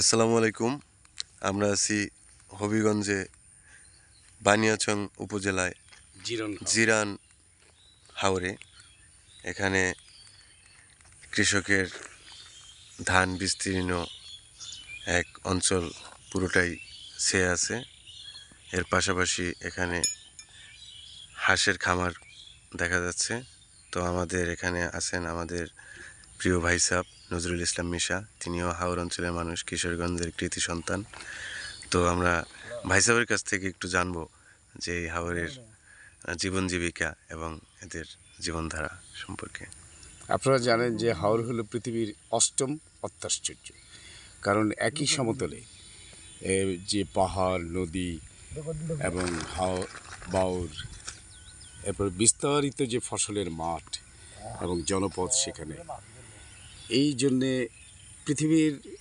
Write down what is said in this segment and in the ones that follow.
আসসালামু আলাইকুম। আমরা আছি হবিগঞ্জে বানিয়াচং উপজেলায় জিরন জিরান হাওরে। এখানে কৃষকের ধান বিস্তীর্ণ এক অঞ্চল পুরোটাই ছেয়ে আছে। এর পাশাপাশি এখানে হাঁসের খামার দেখা যাচ্ছে। তো আমাদের এখানে আছেন আমাদের প্রিয় ভাই সাহ নজরুল ইসলাম মিশা, তিনিও হাওর অঞ্চলের মানুষ, কিশোরগঞ্জের কৃতি সন্তান। তো আমরা ভাই সাহেবের কাছ থেকে একটু জানব যে এই হাওরের জীবন জীবিকা এবং এদের জীবনধারা সম্পর্কে। আপনারা জানেন যে হাওর হলো পৃথিবীর অষ্টম অত্যাশ্চর্য। কারণ একই সমতলে যে পাহাড়, নদী এবং হাও, বাউর, এরপর বিস্তারিত যে ফসলের মাঠ এবং জনপদ সেখানে এই জন্যে পৃথিবীর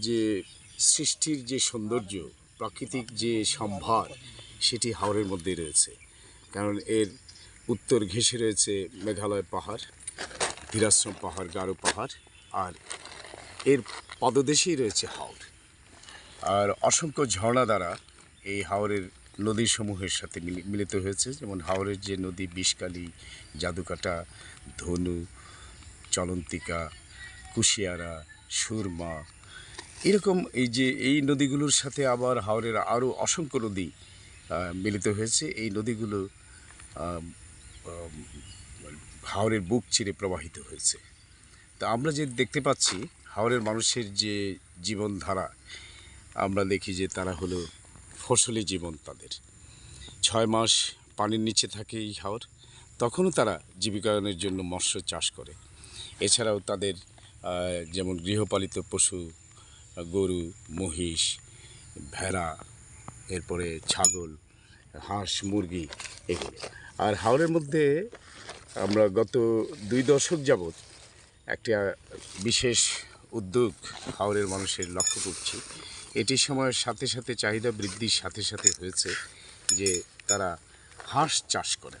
যে সৃষ্টির যে সৌন্দর্য, প্রাকৃতিক যে সম্ভার, সেটি হাওরের মধ্যে রয়েছে। কারণ এর উত্তর ঘেঁষে রয়েছে মেঘালয় পাহাড়, ধীরাশ্রম পাহাড়, গারো পাহাড়, আর এর পদদেশেই রয়েছে হাওর। আর অসংখ্য ঝর্ণা দ্বারা এই হাওরের নদীসমূহের সাথে মিলি- মিলিত হয়েছে। যেমন হাওরের যে নদী, বিষকালী, জাদুকাটা, ধনু, চলন্তিকা কুশিয়ারা, সুরমা, এরকম এই যে এই নদীগুলোর সাথে আবার হাওরের আরও অসংখ্য নদী মিলিত হয়েছে। এই নদীগুলো হাওরের বুক চিরে প্রবাহিত হয়েছে। তা আমরা যে দেখতে পাচ্ছি, হাওরের মানুষের যে জীবনধারা, আমরা দেখি যে তারা হলো ফসলি জীবন তাদের। ছয় মাস পানির নিচে থাকে এই হাওর, তখনও তারা জীবিকায়নের জন্য মৎস্য চাষ করে। এছাড়াও তাদের যেমন গৃহপালিত পশু, গরু, মহিষ, ভেড়া, এরপরে ছাগল, হাঁস, মুরগি এগুলো। আর হাওরের মধ্যে আমরা গত দুই দশক যাবৎ একটা বিশেষ উদ্যোগ হাওরের মানুষের লক্ষ্য করছি। এটি সময়ের সাথে সাথে চাহিদা বৃদ্ধির সাথে সাথে হয়েছে যে তারা হাঁস চাষ করে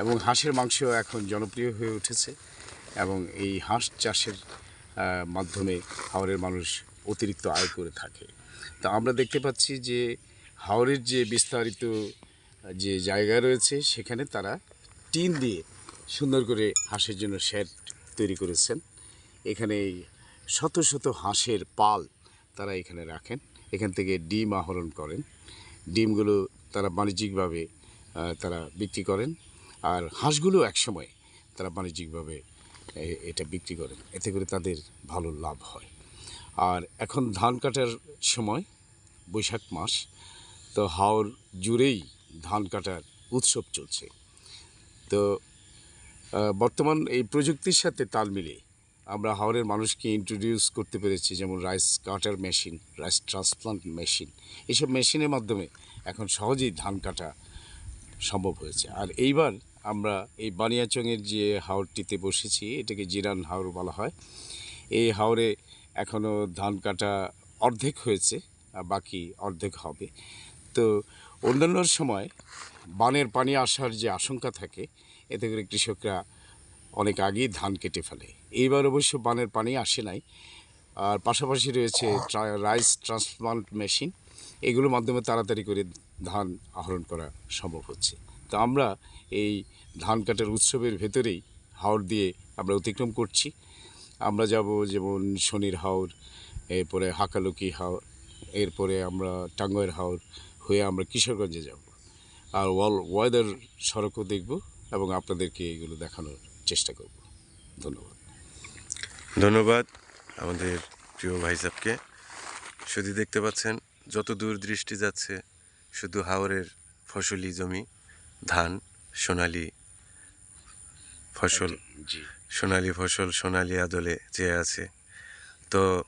এবং হাঁসের মাংস এখন জনপ্রিয় হয়ে উঠেছে। এবং এই হাঁস চাষের মাধ্যমে হাওরের মানুষ অতিরিক্ত আয় করে থাকে। তা আমরা দেখতে পাচ্ছি যে হাওরের যে বিস্তারিত যে জায়গা রয়েছে, সেখানে তারা টিন দিয়ে সুন্দর করে হাঁসের জন্য শেড তৈরি করেছেন। এখানে শত শত হাঁসের পাল তারা এখানে রাখেন। এখান থেকে ডিম আহরণ করেন। ডিমগুলো তারা বাণিজ্যিকভাবে তারা বিক্রি করেন। আর হাঁসগুলো একসময় তারা বাণিজ্যিকভাবে এটা বিক্রি করেন। এতে করে তাদের ভালো লাভ হয়। আর এখন ধান কাটার সময়, বৈশাখ মাস, তো হাওর জুড়েই ধান কাটার উৎসব চলছে। তো বর্তমান এই প্রযুক্তির সাথে তাল মিলিয়ে আমরা হাওরের মানুষকে ইন্ট্রোডিউস করতে পেরেছি, যেমন rice cutter machine rice transplant machine এইসব মেশিনের মাধ্যমে এখন সহজেই ধান কাটা সম্ভব হয়েছে। আর এইবার আমরা এই বানিয়াচংয়ের যে হাওরটিতে বসেছি, এটাকে জিরান হাওর বলা হয়। এই হাওরে এখনও ধান কাটা অর্ধেক হয়েছে বাকি অর্ধেক হবে। তো অন্যান্য সময় বানের পানি আসার যে আশঙ্কা থাকে, এতে করে কৃষকরা অনেক আগেই ধান কেটে ফেলে। এইবার অবশ্য বানের পানি আসে নাই, আর পাশাপাশি রয়েছে রাইস ট্রান্সপ্লান্ট মেশিন। এগুলোর মাধ্যমে তাড়াতাড়ি করে ধান আহরণ করা সম্ভব হচ্ছে। তো আমরা এই ধান কাটার উৎসবের ভেতরেই হাওড় দিয়ে আমরা অতিক্রম করছি। আমরা যাব যেমন শনির হাওর, এরপরে হাকালুকি হাওর, এরপরে আমরা টাঙ্গয়ের হাওর হয়ে আমরা কিশোরগঞ্জে যাব। আর ওয়াল, ওয়েদার সড়কও দেখব এবং আপনাদেরকে এগুলো দেখানোর চেষ্টা করব। ধন্যবাদ। ধন্যবাদ আমাদের প্রিয় ভাই সাহেবকে শুধু দেখতে পাচ্ছেন যত দূর দৃষ্টি যাচ্ছে, শুধু হাওরের ফসলি জমি। ধান সোনালি ফসল। সোনালি ফসল সোনালি আদলে চেয়ে আছে। তো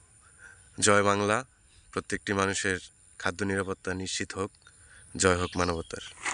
জয় বাংলা প্রত্যেকটি মানুষের খাদ্য নিরাপত্তা নিশ্চিত হোক। জয় হোক মানবতার।